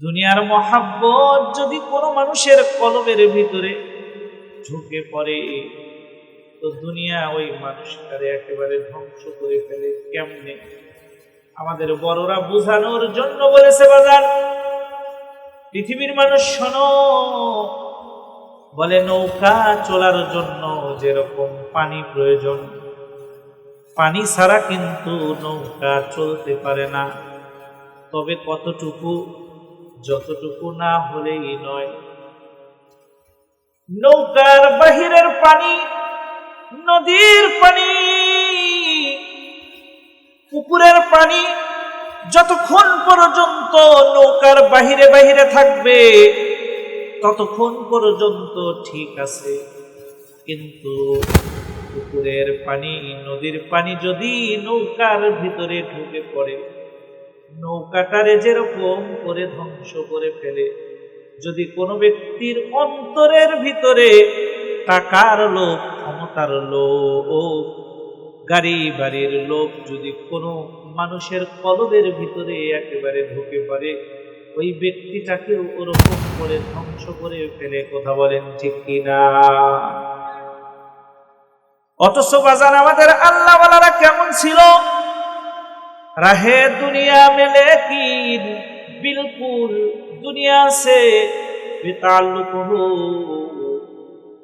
দুনিয়ার মহাব্বত যদি কোনো মানুষের কলমের ভিতরে ঢুকে পড়ে, তো দুনিয়া ওই মানুষটারে একেবারে ধ্বংস করে ফেলে কেমনে? আমাদের বড়রা বোঝানোর জন্য বলেছে বাজার, পৃথিবীর মানুষ শোনো, বলে নৌকা চলার জন্য যেরকম পানি প্রয়োজন, পানি ছাড়া কিন্তু নৌকা চলতে পারে না। তবে কতটুকু যতটুকু না হলেই নয়। নৌকার বাহিরের পানি, নদীর পানি, পুকুরের পানি, যতক্ষণ পর্যন্ত নৌকার বাহিরে বাহিরে থাকবে, ততক্ষণ পর্যন্ত ঠিক আছে। কিন্তু পুকুরের পানি, নদীর পানি যদি নৌকার ভিতরে ঢুকে পড়ে নৌকাটারে যেরকম করে ধ্বংস করে ফেলে, যদি কোনো ব্যক্তির অন্তরের ভিতরে টাকার লোভ, ক্ষমতার লোভ, গাড়ি বাড়ির লোভ যদি কোনো মানুষের কলবের ভিতরে একেবারে ঢুকে পড়ে, ওই ব্যক্তিটাকে ওরকম করে ধ্বংস করে ফেলে, কথা বলেন ঠিক কিনা? অথচ বাজার আমাদের আল্লাহ কেমন ছিল? রাহে দুনিয়া মেলে কিন বিলকুল দুনিয়া সে বেতাল্লুক হো।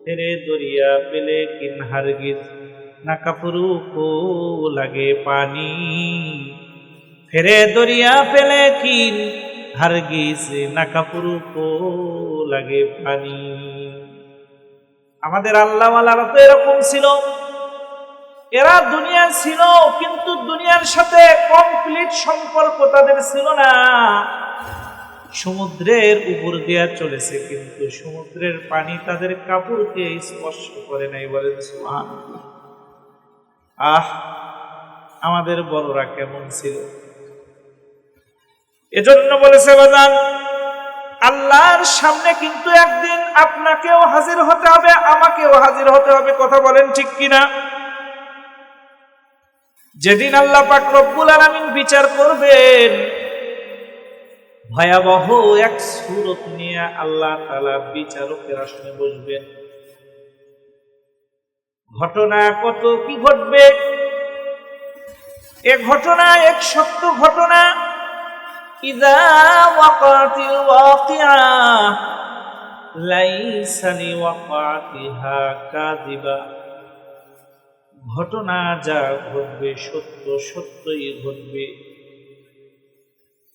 তেরে দরিয়া পেলে কিন হারগিজ, না কাপড়ু কো লাগে পানি। ফেরে দরিয়া পেলে কিন হারগিজ, না কাপড়ু কো লাগে পানি। আমাদের আল্লাহওয়ালারা তো এরকম ছিল। এরা দুনিয়া ছিল, কিন্তু দুনিয়ার সাথে কমপ্লিট সম্পর্ক তাদের ছিল না। সমুদ্রের উপর দিয়া চলেছে, কিন্তু সমুদ্রের পানি তাদের কাপড়কে স্পর্শ করে নাই বলেন আহ, আমাদের বড়রা কেমন ছিল? এজন্য বলেছে বাজান, আল্লাহর সামনে কিন্তু একদিন আপনাকেও হাজির হতে হবে, আমাকেও হাজির হতে হবে, কথা বলেন ঠিক কিনা? যেদিন আল্লাহ পাক রব্বুল আলামিন বিচার করবেন, ভয়াবহ এক সুরত নিয়ে আল্লাহ তাআলা বিচারকের আসনে বসবেন। ঘটনা কত, কি ঘটবে? এ ঘটনা, এক সত্য ঘটনা। ইদা ওয়াকাতিল ওয়াকিআ লাইসা লিওয়াকাতিহা কাযিবা। ঘটনা যা ঘটবে, সত্য সত্যই ঘটবে।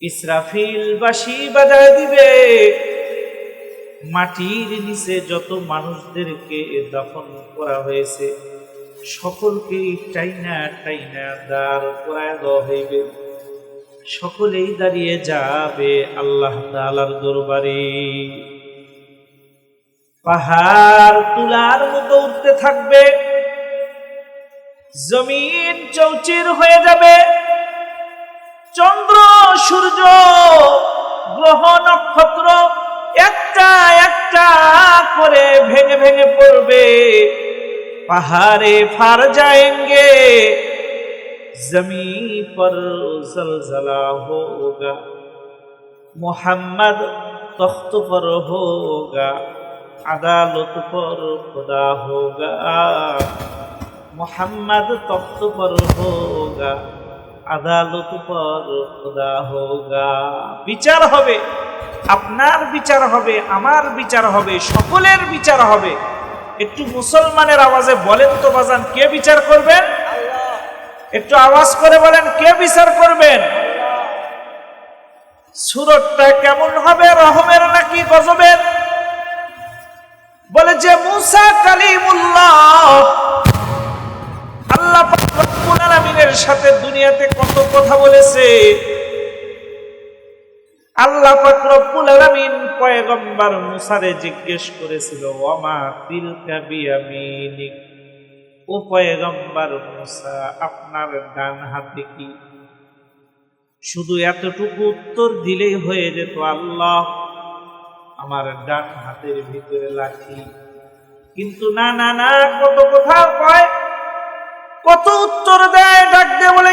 ইসরাফিল বাসি বাজায় দিবে। মাটির নিচে যত মানুষদেরকে দাফন করা হয়েছে সকলকেই টাইনা টাইনা দাঁড় করায় দেওয়া হইবে। সকলেই দাঁড়িয়ে যাবে আল্লাহ তালার দরবারে। পাহাড় তুলার মতো উঠতে থাকবে। জমিন চৌচির হয়ে যাবে। চন্দ্র, সূর্য, গ্রহ, নক্ষত্র একটা একটা করে ভেঙে ভেঙে পড়বে। পাহাড়ে ফার যায়েঙ্গে জমি পর জলজলা হোগা। মোহাম্মদ তখ্ত পর হোগা, আদালত পর খোদা হোগা। মোহাম্মদ তখ্ত পর হোগা, আদালত পর খোদা হোগা। বিচার হবে, আপনার বিচার হবে, আমার বিচার হবে, সকলের বিচার হবে। একটু মুসলমানের আওয়াজে বলেন তো বাজান, কে বিচার করবেন? একটু আওয়াজ করে বলেন, কে বিচার করবেন? সুরতটা কেমন হবে, রহমের নাকি গজবের? বলে যে, মুসা কালিমুল্লাহ আল্লাহ সাথে দুনিয়াতে কত কথা বলেছে। আল্লাহ পয়গম্বর মুসারে জিজ্ঞেস করেছিল ওমা ও পয়গম্বর মুসা, আপনার ডান হাতে কি? শুধু এতটুকু উত্তর দিলেই হয়ে যেত, আল্লাহ, আমার ডান হাতের ভিতরে লাঠি। কিন্তু না না না, কত কথা কয়? কত উত্তর দেয়, ডাক দে বলে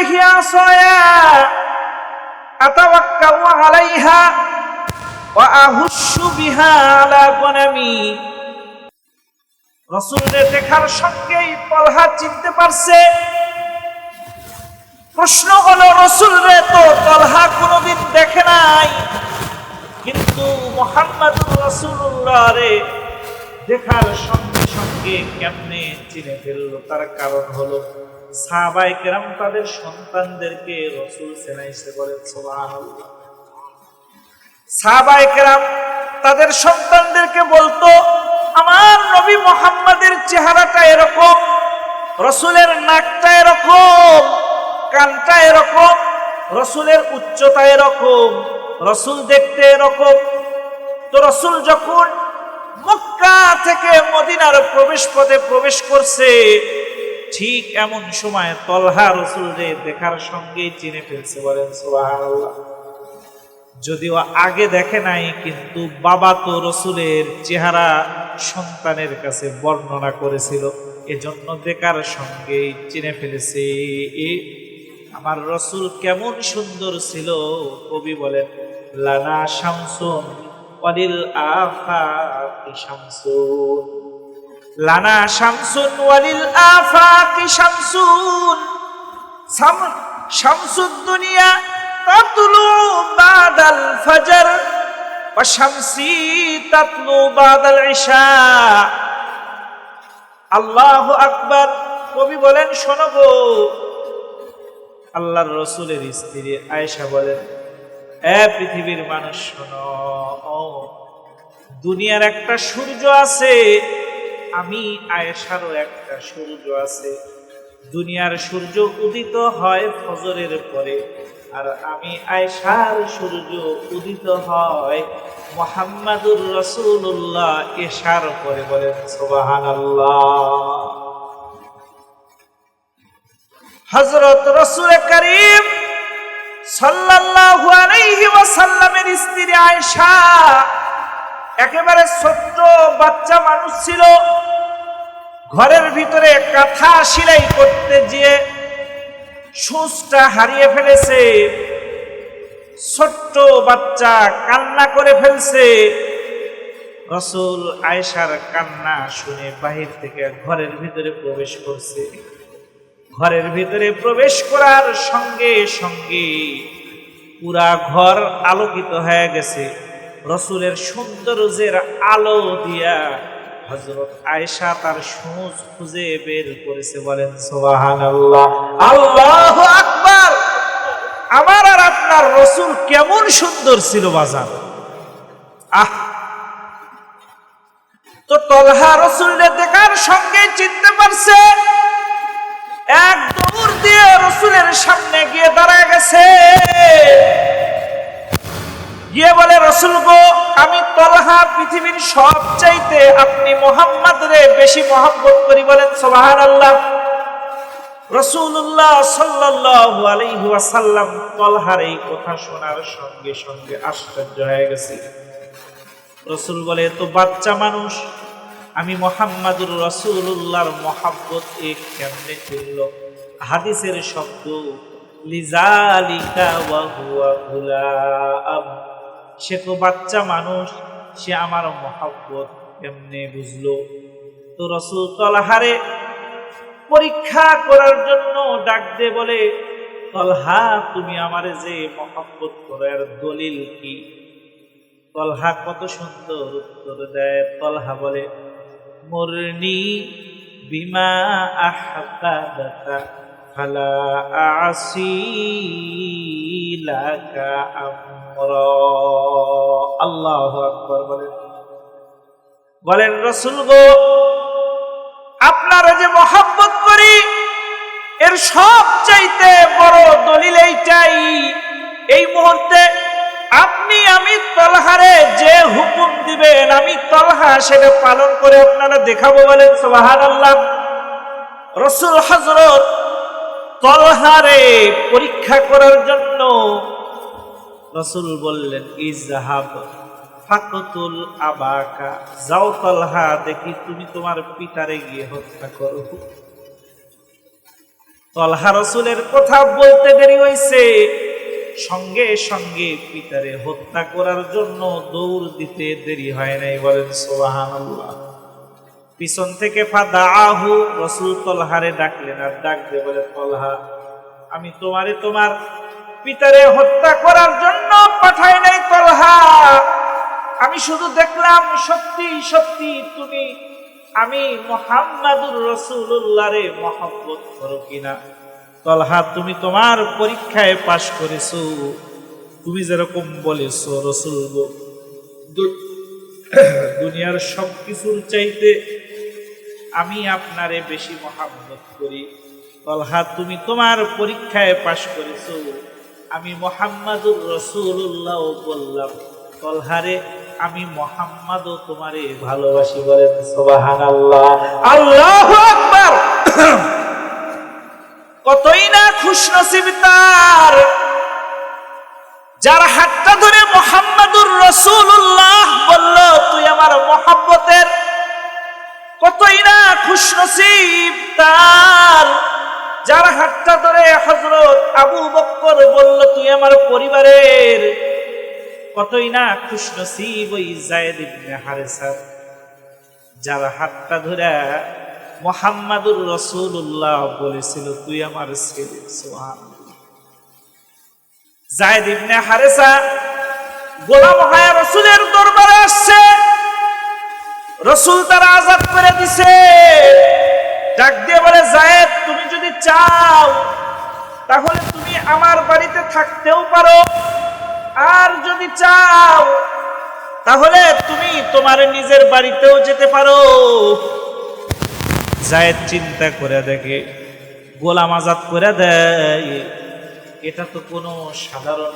দেখার সঙ্গেই তলহা চিনতে পারছে। প্রশ্ন হলো রসুল রে তো তলহা কোনোদিন দেখে নাই, কিন্তু মোহাম্মদুর রসুল্লাহ রে দেখার সঙ্গে সঙ্গে কেমনে চিনে ফেলল? তার কারণ হলো সাহাবাই কেরাম তাদের সন্তানদেরকে রসুল সেনাইছে বলেন সুবহানাল্লাহ। সাহাবাই কেরাম তাদের সন্তানদেরকে বলতো, আমার নবী মোহাম্মদের চেহারাটা এরকম, রসুলের নাকটা এরকম, কানটা এরকম, রসুলের উচ্চতা এরকম, রসুল দেখতে এরকম। তো রসুল যখন মক্কা থেকে মদিনার প্রবেশ পথে প্রবেশ করছে, ঠিক এমন সময় তলহা রসুলরে দেখার সঙ্গেই চিনে ফেলছে, বলেন যদিও আগে দেখে নাই, কিন্তু বাবা তো রসুলের চেহারা সন্তানের কাছে বর্ণনা করেছিল। এজন্য দেখার সঙ্গেই চিনে ফেলেছে। আমার রসুল কেমন সুন্দর ছিল, কবি বলেন, লানা শামসুন ওয়ালিল আফাকি শামসুন। লানা শামসুন ওয়ালিল আফাকি শামসুন। শামসুদ দুনিয়া তাতলু বাদাল ফজর, ওয়া শামসি তাতলু বাদাল ইশা আল্লাহু আকবার। কবি বলেন, শোনো গো। আল্লাহর রসুলের স্ত্রী আয়েশা বলেন পৃথিবীর মানুষ, শোনো। দুনিয়ার একটা সূর্য আছে, আমি আয়েশারও একটা সূর্য আছে। দুনিয়ার সূর্য উদিত হয় ফজরের পরে, আর আমি আয়েশার সূর্য উদিত হয় মোহাম্মদুর রসুল্লাহ এশার পরে বলেন সোবাহান হজরত রসুল করিম সাল্লাল্লাহু আলাইহি ওয়াসাল্লামের স্ত্রী আয়েশা, একেবারে ছোট্ট বাচ্চা মানুষ ছিল। ঘরের ভিতরে কাঁথা সেলাই করতে গিয়ে সুচটা হারিয়ে ফেলেছে। ছোট্ট বাচ্চা কান্না করে ফেলছে। রসুল আয়েশার কান্না শুনে বাহির থেকে ঘরের ভিতরে প্রবেশ করছে। ঘরের ভিতরে প্রবেশ করার সঙ্গে সঙ্গে পুরা ঘর আলোকিত হয়ে গেছে। রসুলের সৌন্দর্যের আলো দিয়া হজরত আয়েশা তার সুজ খুঁজে বের করেছে, বলেন সোবাহান আল্লাহ আল্লাহ আকবার! আমার আর আপনার রসুল কেমন সুন্দর ছিল বাজার। আহ! তো তলহা রসুলের দেখার সঙ্গে চিনতে পারছে রসুলের সামনে গিয়ে দাঁড়ায় গেছে। গিয়ে বলে, রসুল গো, আমি তলহা পৃথিবীর আপনি মোহাম্মদ রে বেশি করি বলেন আল্লাহ রসুল্লাহ তলহার এই কথা শোনার সঙ্গে সঙ্গে আশ্চর্য হয়ে গেছে। রসুল বলে তো বাচ্চা মানুষ, আমি মোহাম্মদুর রসুল্লাহর মহাব্বত এ কেমনে ফিরল হাদিসের শব্দ, লিজালিকা ওয়া হুয়া গুলাম। সে তো বাচ্চা মানুষ, সে আমার মহাব্বত এমনি বুঝলো? তো রসুল তলহারে পরীক্ষা করার জন্য ডাক দে বলে, তলহা, তুমি আমারে যে মহাব্বত করার দলিল কি? তলহা কত সুন্দর উত্তর দেয়। তলহা বলে, মরনি বিমা আহবাবাকা ফালা আসি লাকা আমরা আল্লাহু আকবার বলেন বলেন রসুল গো, আপনারা যে মহাব্বত করি, এর সব চাইতে বড় দলিল এইটাই, এই মুহূর্তে আপনি, আমি তলহারে যে হুকুম দিবেন, আমি তলহা সেটা পালন করে আপনারা দেখাবো বলেন সোহান আল্লাহ রসুল হজরত তলহারে পরীক্ষা করার জন্য রসুল বললেন, ইজাহাব ফাকতুল আবাকা। যাও তলহা, দেখি তুমি তোমার পিতারে গিয়ে হত্যা করো। তলহা রসুলের কথা বলতে দেরি হয়েছে সঙ্গে সঙ্গে পিতারে হত্যা করার জন্য দৌড় দিতে দেরি হয় নাই, বলেন সোহানাল্লাহ পিছন থেকে ফাদা আহু রসুল তলহারে ডাকলেন, আর ডাক দিয়ে বলে, তলহা, আমি তোমারে তোমার পিতারে হত্যা করার জন্য পাঠাই নাই, তলহা। আমি শুধু দেখলাম, সত্যি সত্যি তুমি, আমি মোহাম্মদুর রসুল্লাহ রে মহব্বত করো কিনা। তলহা, তুমি তোমার পরীক্ষায় পাশ করেছ। তুমি যেরকম বলেছ, রসুল দুনিয়ার সব কিছুর চাইতে আমি আপনারে বেশি মহাব্বত করি। তলহা তুমি তোমার পরীক্ষায় পাশ করেছ। আমি মোহাম্মদুর রসুল্লাহ বললাম তলহারে আমি মোহাম্মদও তোমারে ভালোবাসি বলেন সোবাহান আল্লাহ আল্লাহ আকবার! কতই না খুশ নসিব তার। যার হাতটা ধরে মোহাম্মদুর রসুল্লাহ বলল, তুই আমার মহাব্বতের কতই না খুশ নসিব তার। যার হাতটা ধরে হজরত আবু বক্কর বলল, তুই আমার পরিবারের। কতই না খুশ নসিব ওই জায়েদ ইবনে হারেসার যার হাতটা ধরে মোহাম্মদুর রসুল্লাহ বলেছিল, তুই আমার ছেলে। সুবহানাল্লাহ। জায়েদ ইবনে হারেসা গোলাম হায়া রসুলের দরবারে আসছে। রসুল তারা আজাদ করে দিছে। ডাক দিয়ে বলে, জায়েদ, তুমি যদি চাও, তাহলে তুমি আমার বাড়িতে থাকতেও পারো। আর যদি চাও, তাহলে তুমি তোমার নিজের বাড়িতেও যেতে পারো। জায়েদ চিন্তা করে দেখে, গোলাম আজাদ করে দেয়। এটা তো কোনো সাধারণ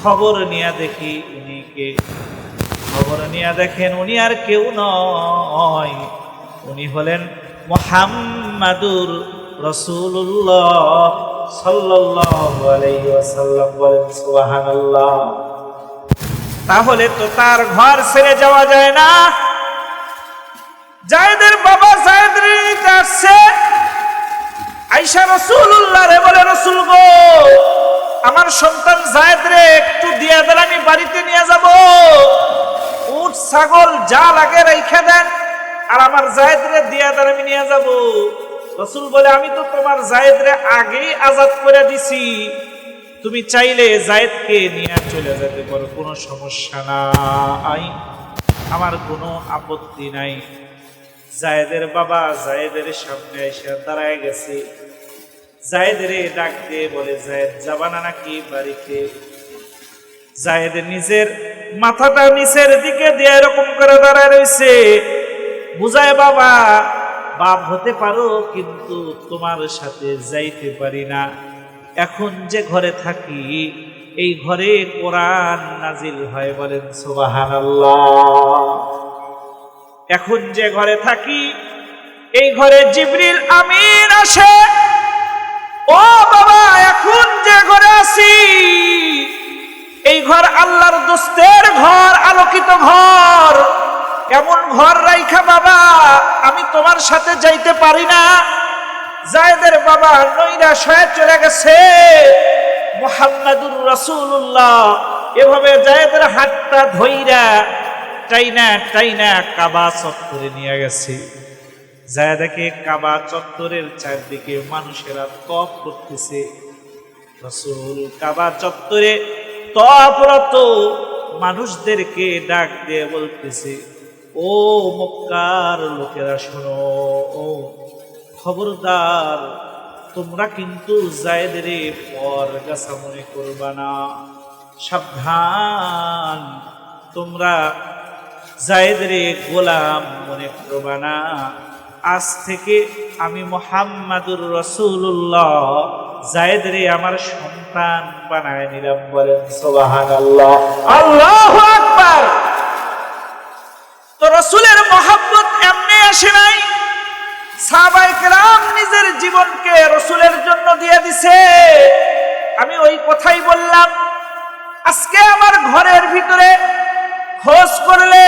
খবর নিয়ে দেখি উনিকে। খবর নিয়ে দেখেন উনি আর কেউ নয়। উনি হলেন মোহাম্মাদুর রসুল্লাহ ওয়াসাল্লাম বলেন, সুবহানাল্লাহ। তাহলে তো তার ঘর ছেড়ে যাওয়া যায় না। জায়েদের বাবা জায়েদ নিতে আসছে। আইসা রসুল্লাহ রে বলে, রসুল গো, আমার সন্তান জায়েদ রে, একটু দিয়া দেন, আমি বাড়িতে নিয়ে যাব। ছাগল যা লাগে রেখে দেন, আর আমার জায়েদ রে দিয়া দেন, আমি নিয়ে যাব। রসুল বলে, আমি তো তোমার জায়েদ রে আগেই আজাদ করে দিছি। তুমি চাইলে জায়েদকে নিয়ে চলে যেতে পারো, কোনো সমস্যা নাই। আমার কোনো আপত্তি নাই। জায়েদের বাবা জায়েদের সামনে এসে দাঁড়ায় গেছে। জায়েদের ডাক দিয়ে বলে, জায়েদ যাবানা নাকি বাড়িতে? জায়েদ নিজের মাথাটা নিচের দিকে দিয়ে এরকম করে দাঁড়ায় রয়েছে। বুঝায়, বাবা, বাপ হতে পারো, কিন্তু তোমার সাথে যাইতে পারি না। এখন যে ঘরে থাকি, এই ঘরে কোরআন নাজিল হয় বলেন সুবহানাল্লাহ। এখন যে ঘরে থাকি, এই ঘরে জিবরিল আমিন আসে। ও বাবা, এখন যে ঘরে আছি এই ঘর আল্লাহর দোস্তের ঘর, আলোকিত ঘর। এমন ঘর রাইখা বাবা, আমি তোমার সাথে যাইতে পারি না। জায়দের বাবা নইরা শয়ে চলে গেছে। মোহাম্মদুর রাসূলুল্লাহ, এভাবে জায়দের হাতটা ধইরা টাইনা টাইনা কাবা চত্বরে নিয়ে গেছে। যায় দেখে কাবা চত্বরের চারদিকে মানুষেরা তপ করতেছে। রসুল কাবা চত্বরে তপরত মানুষদেরকে ডাক দিয়ে বলতেছে, ও মক্কার লোকেরা শোনো খবরদার, তোমরা কিন্তু জায়দের পর গাছা মনে করবা না। সাবধান, তোমরা জায়েদের গোলাম মনে করবা না। আজ থেকে আমি মোহাম্মদুর রসুল্লাহ জায়েদরে আমার সন্তান বানায় নিলাম বলেন সোবাহান আল্লাহ আল্লাহ আকবার! তো রসুলের মহাব্বত এমনি আসে নাই। সাহাবাই কেরাম নিজের জীবনকে রসুলের জন্য দিয়ে দিছে। আমি ওই কথাই বললাম, আজকে আমার ঘরের ভিতরে খোঁজ করলে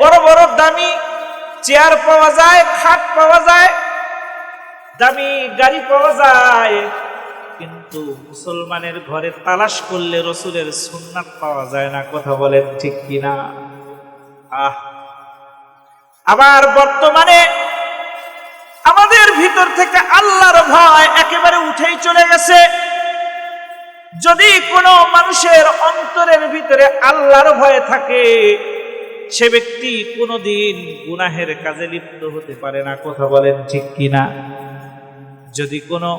বড় বড় দামি চেয়ার পাওয়া যায়, খাট পাওয়া যায় দামি গাড়ি পাওয়া যায়। কিন্তু মুসলমানের ঘরে তালাশ করলে রসুলের সুন্নাত পাওয়া যায় না, কথা বলেন ঠিক কিনা? আহ। আবার বর্তমানে আমাদের ভিতর থেকে আল্লাহর ভয় একেবারে উঠেই চলে গেছে। যদি কোনো মানুষের অন্তরের ভিতরে আল্লাহর ভয় থাকে, সে ব্যক্তি কোনোদিন গুনাহের কাজে লিপ্ত হতে পারে না, কথা বলেন ঠিক কিনা? যদি কোনো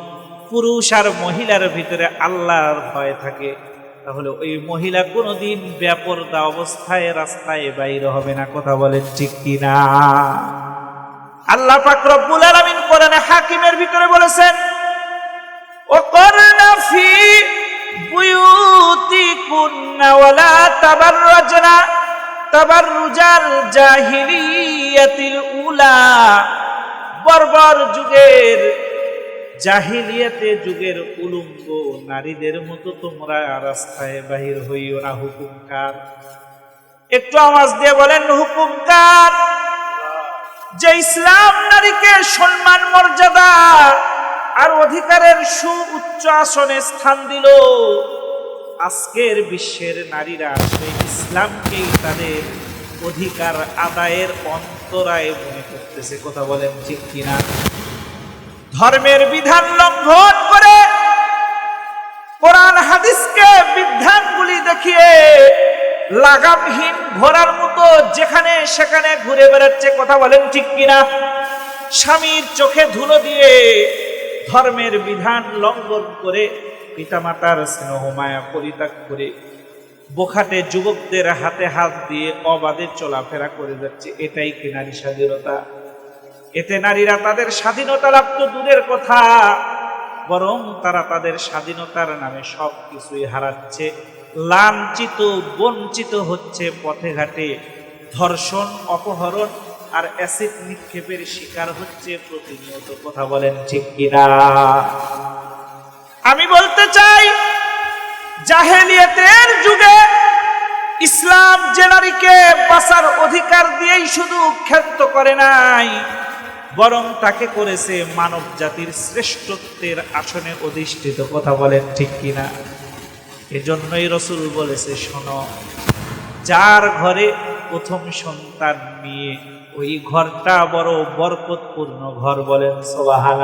পুরুষ আর মহিলার ভিতরে আল্লাহর ভয় থাকে, তাহলে ওই মহিলা কোনোদিন ব্যাপরদা অবস্থায়, রাস্তায় বাইরে হবে না। কথা বলেন ঠিক কিনা? আল্লাহ পাক আলামিন কোরআনে হাকিমের ভিতরে বলেছেন ও করনা ফি বুয়ুতিকুন্না ওয়ালা তাবাররাজনা, তাবাররুজাল জাহিলিয়াতিল উলা। বর্বর যুগের জাহিলিয়াতে যুগের উলুঙ্গ নারীদের মতো তোমরা রাস্তায় বাহির হইও না, হুকুমকার। একটু আওয়াজ দিয়ে বলেন, হুকুমকার, যে ইসলাম নারীকে সম্মান, মর্যাদা আর অধিকারের সু উচ্চ আসনে স্থান দিল, আজকের বিশ্বের নারীরা সেই ইসলামকেই তাদের অধিকার আদায়ের অন্তরায় মনে করতেছে। কথা বলেন ঠিক কিনা? ধর্মের বিধান লঙ্ঘন করে কোরআন হাদিসকে বিধানগুলি দেখিয়ে লাগামহীন ঘোরার মতো যেখানে সেখানে ঘুরে বেড়াচ্ছে, কথা বলেন ঠিক কিনা? স্বামীর চোখে ধুলো দিয়ে ধর্মের বিধান লঙ্ঘন করে পিতামাতার স্নেহ মায়া পরিত্যাগ করে বোখাটে যুবকদের হাতে হাত দিয়ে অবাধে চলাফেরা করে যাচ্ছে, এটাই কি নারী স্বাধীনতা? এতে নারীরা তাদের স্বাধীনতা লাভ তো দূরের কথা। বরং তারা তাদের স্বাধীনতার নামে সব কিছুই হারাচ্ছে। লাঞ্ছিত, বঞ্চিত হচ্ছে পথে ঘাটে। ধর্ষণ, অপহরণ আর অ্যাসিড নিক্ষেপের শিকার হচ্ছে প্রতিনিয়ত, কথা বলেন ঠিক কিনা? আমি বলতে চাই, জাহেলিয়াতের যুগে ইসলাম যে নারীকে বাঁচার অধিকার দিয়েই শুধু ক্ষান্ত করে নাই। বরং তাকে করেছে মানব জাতির শ্রেষ্ঠত্বের আসনে অধিষ্ঠিত। কথা বলেন ঠিক কিনা? এজন্যই রসুল বলেছে, শোনো, যার ঘরে প্রথম সন্তান নিয়ে ওই ঘরটা বড় বরকতপূর্ণ ঘর বলেন সোবাহান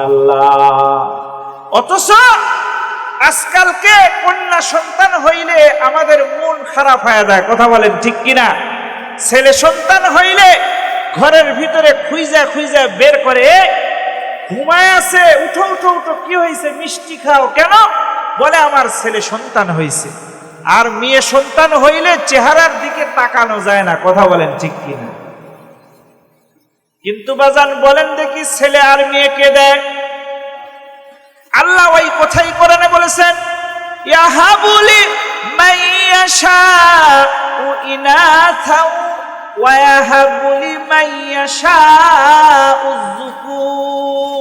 অথচ আজকালকে কন্যা সন্তান হইলে আমাদের মন খারাপ হয়ে যায়। কথা বলেন ঠিক কিনা? ছেলে সন্তান হইলে ঘরের ভিতরে খুইজা খুইজা বের করে, ঘুমায় আছে, উঠো উঠো উঠো, কি হয়েছে? মিষ্টি খাও। কেন? বলে, আমার ছেলে সন্তান হয়েছে। আর মেয়ে সন্তান হইলে চেহারার দিকে তাকানো যায় না, কথা বলেন ঠিক কিনা? কিন্তু বাজান বলেন, দেখি ছেলে আর মেয়েকে দেয়? আল্লাহ ওই কথাই কোরআনে বলেছেন, ইয়াহাবুলি মাইয়াশা ইনাথা ওয়া ইয়াহাবুলি মাইয়াশা উযকুর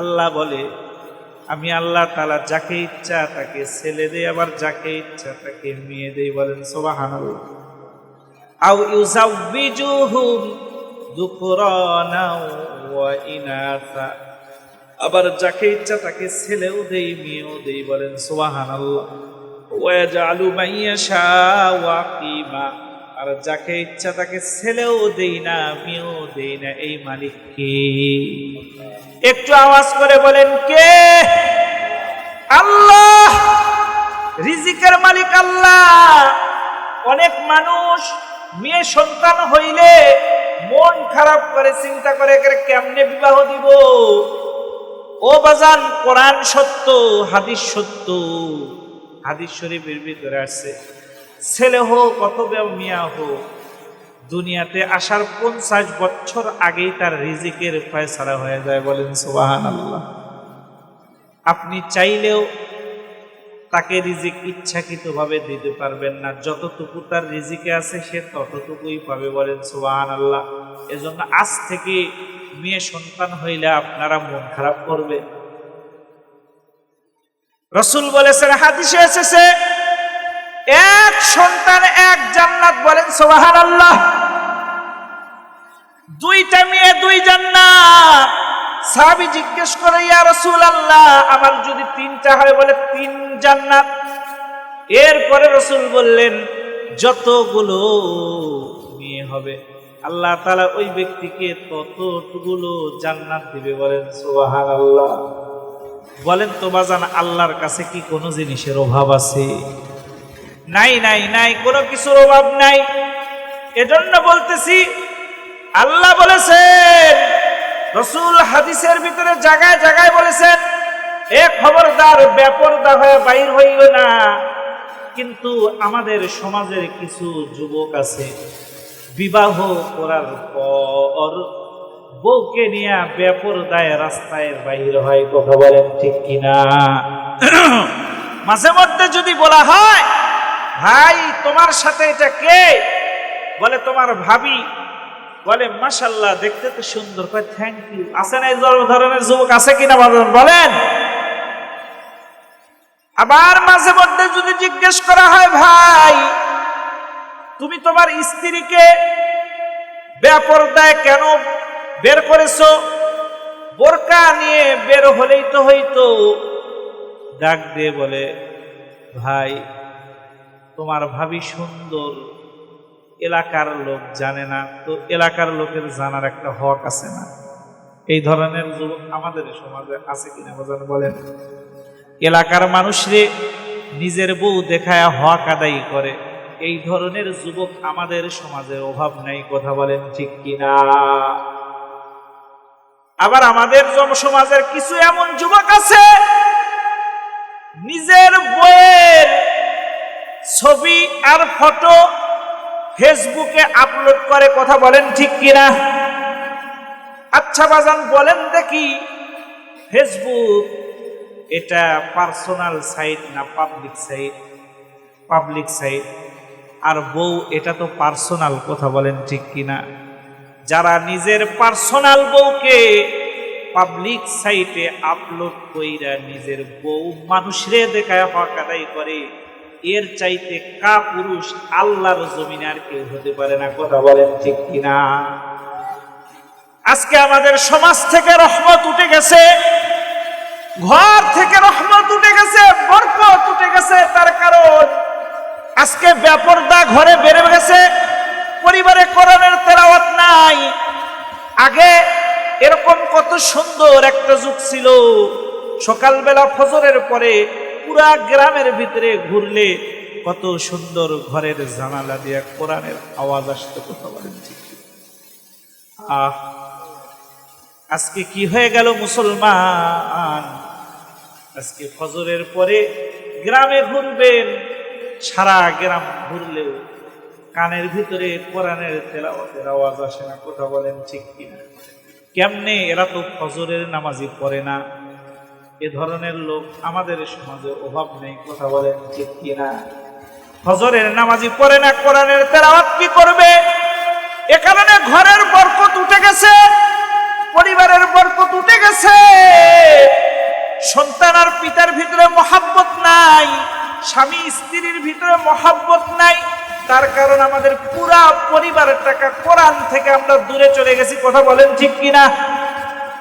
আল্লাহ বলে, আমি আল্লাহ তালা যাকে ইচ্ছা তাকে ছেলে দেই, আবার যাকে ইচ্ছা তাকে মেয়ে দেই। বলেন, সুবহানাল্লাহ। আও ইউজাউবিজুহুম যুকরানা ওয়া ইনাথা আবার যাকে ইচ্ছা তাকে ছেলেও দেই, মেয়েও দেই, বলেন সোহান আল্লাহ ওয়াজালু মাইয়াশা ওয়াকিমা আর যাকে ইচ্ছা তাকে ছেলেও দেই না, মেয়েও দেই না এই মালিক কে একটু আওয়াজ করে বলেন, কে? আল্লাহ! রিজিকের মালিক আল্লাহ! অনেক মানুষ মেয়ে সন্তান হইলে মন খারাপ করে, চিন্তা করে কেমনে বিবাহ দিব? ও বাজান, কোরআন সত্য, হাদিস সত্য? হাদিস শরীফের ভিতরে আছে ছেলে হোক অথবা মিয়া হোক, দুনিয়াতে আসার পঞ্চাশ বছর আগেই তার রিজিকের ফয়সালা হয়ে যায় বলেন সুবাহান আল্লাহ আপনি চাইলেও তাকে রিজিক ইচ্ছাকৃতভাবে দিতে পারবেন না, যতটুকু তার রিজিকে আছে সে ততটুকুই পাবে বলেন সুবাহান আল্লাহ এজন্য আজ থেকে মেয়ে সন্তান হইলে আপনারা মন খারাপ করবে রসুল বলেছেন, হাদিসে এসেছে এক সন্তান এক জান্নাত বলেন সোবাহান আল্লাহ দুইটা মেয়ে, দুই জান্নাত। সাহাবি জিজ্ঞেস করে, ইয়া রসুল আল্লাহ আমার যদি তিনটা হয় বলে তিন জান্নাত? এরপরে রসুল বললেন, যতগুলো মেয়ে হবে, আল্লাহ তালা ওই ব্যক্তিকে ততগুলো জান্নাত দিবে বলেন সোহান আল্লাহ বলেন তো বাজান আল্লাহর কাছে কি কোনো জিনিসের অভাব আছে? নাই নাই নাই, কোনো কিছুর অভাব নাই। এজন্য বলতেছি, আল্লাহ বলেছেন, রসুল হাদিসের ভিতরে জায়গায় জায়গায় বলেছেন, এ খবরদার ব্যাপরদা হয়ে বাইর হইও না। কিন্তু আমাদের সমাজের কিছু যুবক আছে, বিবাহ করার পর বউকে নিয়ে বেপরদায় রাস্তায় বাহির হয়, কথা বলেন ঠিক কিনা? মাঝে মধ্যে যদি বলা হয় ভাই, তোমার সাথে এটা কে? বলে তোমার ভাবি। বলে মাশাল্লাহ দেখতে তো সুন্দর। কয় থ্যাংক ইউ আছে না এই ধরনের যুবক? আছে কিনা বলেন। আবার মাঝে মধ্যে যদি জিজ্ঞেস করা হয়, ভাই, তুমি তোমার স্ত্রীকে বেপরদায় কেন বের করেছ? বোরকা নিয়ে বের হলেই তো হইতো। ডাক দিয়ে বলে, ভাই তোমার ভাবি সুন্দর। এলাকার লোক জানে না, তো এলাকার লোকের জানার একটা হক আছে না। এই ধরনের যুবক আমাদের সমাজে আছে কিনা বোঝানো বলেন? এলাকার মানুষরে নিজের বউ দেখায় হক আদায় করে। এই ধরনের যুবক আমাদের সমাজে অভাব নাই, কথা বলেন ঠিক কিনা? আবার আমাদের জনসমাজের কিছু এমন যুবক আছে, নিজের বইয়ের ছবি আর ফটো ফেসবুকে আপলোড করে কথা বলেন ঠিক কিনা? আচ্ছা বাজান, বলেন দেখি, ফেসবুক এটা পার্সোনাল সাইট না পাবলিক সাইট? Public site. আর বউ, এটা তো পার্সোনাল, কথা বলেন ঠিক কিনা? যারা নিজের পার্সোনাল বউকে পাবলিক সাইটে আপলোড কইরা নিজের বউ মানুষরে দেখায় হক আদায় করে এর চাইতে কা পুরুষ আল্লাহর জমিনে আর কেউ হতে পারে না, কথা বলেন ঠিক কিনা? আজকে আমাদের সমাজ থেকে রহমত উঠে গেছে, ঘর থেকে রহমত উঠে গেছে, বরকত উঠে গেছে, তার কারণ আজকে ব্যাপরদা ঘরে বেড়ে গেছে, পরিবারে কোরআনের তেলাওয়াত নাই। আগে এরকম কত সুন্দর একটা যুগ ছিল, সকালবেলা ফজরের পরে পুরা গ্রামের ভিতরে ঘুরলে কত সুন্দর ঘরের জানালা দিয়ে কোরআনের আওয়াজ আসতো, কথা বলেন ঠিক আহ, আজকে কি হয়ে গেল মুসলমান? আজকে ফজরের পরে গ্রামে ঘুরবেন, সারা গ্রাম ঘুরলেও কানের ভিতরে কোরআনের তেলাওয়াতের আওয়াজ আসে না, কথা বলেন ঠিক কিনা? কেমনে? এরা তো ফজরের নামাজি পড়ে না। এ ধরনের লোক আমাদের সমাজে অভাব নেই, কথা বলেন ঠিক কিনা? ফজরের নামাজি পড়ে না, কোরআনের তেলাওয়াত কি করবে? এ কারণে ঘরের বরকত উঠে গেছে, পরিবারের বরকত উঠে গেছে। সন্তান আর পিতার ভিতরে মহাব্বত নাই, স্বামী স্ত্রীর ভিতরে মহাব্বত নাই, তার কারণ আমাদের পুরা পরিবারের টাকা কোরআন থেকে আমরা দূরে চলে গেছি, কথা বলেন ঠিক কিনা?